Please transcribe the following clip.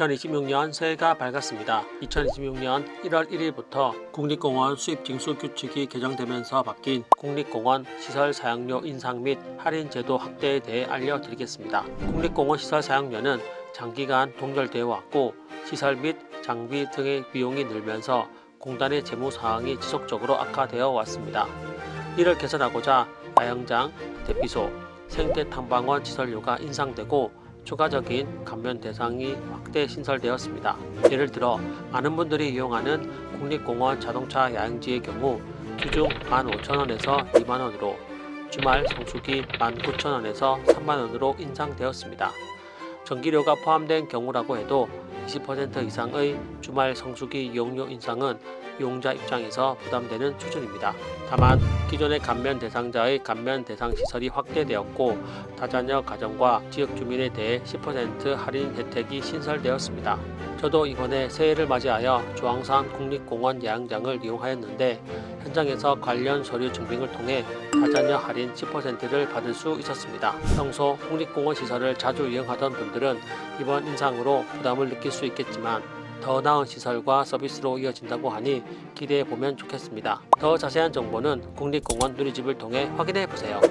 2026년 새해가 밝았습니다. 2026년 1월 1일부터 국립공원 수입 징수 규칙이 개정되면서 바뀐 국립공원 시설 사용료 인상 및 할인 제도 확대에 대해 알려드리겠습니다. 국립공원 시설 사용료는 장기간 동결되어 왔고 시설 및 장비 등의 비용이 늘면서 공단의 재무 사항이 지속적으로 악화되어 왔습니다. 이를 개선하고자 야영장, 대피소, 생태 탐방원 시설료가 인상되고 추가적인 감면 대상이 확대 신설되었습니다. 예를 들어 많은 분들이 이용하는 국립공원 자동차 야영지의 경우 기준 15,000원에서 2만원으로 주말 성수기 19,000원에서 3만원으로 인상되었습니다. 전기료가 포함된 경우라고 해도 20% 이상의 주말 성수기 이용료 인상은 이용자 입장에서 부담되는 수준입니다. 다만 기존의 감면 대상자의 감면 대상 시설이 확대되었고 다자녀 가정과 지역 주민에 대해 10% 할인 혜택이 신설되었습니다. 저도 이번에 새해를 맞이하여 조항산 국립공원 야영장을 이용하였는데 현장에서 관련 서류 증빙을 통해 다자녀 할인 10%를 받을 수 있었습니다. 평소 국립공원 시설을 자주 이용하던 분들은 이번 인상으로 부담을 느낄 수 있겠지만 더 나은 시설과 서비스로 이어진다고 하니 기대해 보면 좋겠습니다. 더 자세한 정보는 국립공원 누리집을 통해 확인해 보세요.